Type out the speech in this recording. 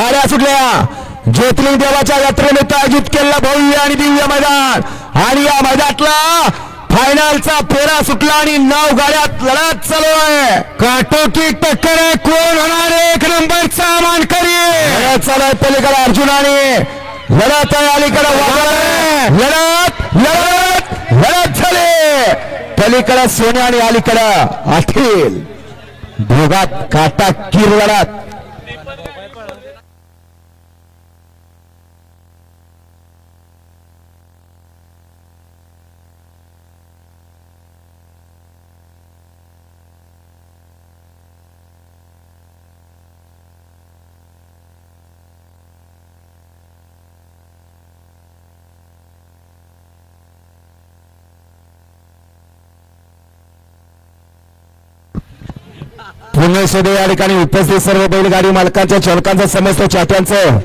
गाड्या सुटल्या. ज्योतिर्लिंग देवाच्या यात्रेनिमित्त आयोजित केलेला भव्य आणि दिव्य मैदान. आणि या मैदानातला फायनलचा फेरा सुटला आणि नऊ गाड्यात लढत चालू आहे. काटोकी टक्कर आहे. कोण होणार? एक नंबरचा मानकरी. लढत चालू आहे पलीकडे अर्जुनाने लढत आहे अलीकडे. लढत लढत लढत झाली. पलीकडे सोने आणि अलीकडं अखिल दोघात काटा किर लढत. पुणे शोध या ठिकाणी उपस्थित सर्व बैलगाडी मालकांच्या चालकांचं समस्त चाट्यांचं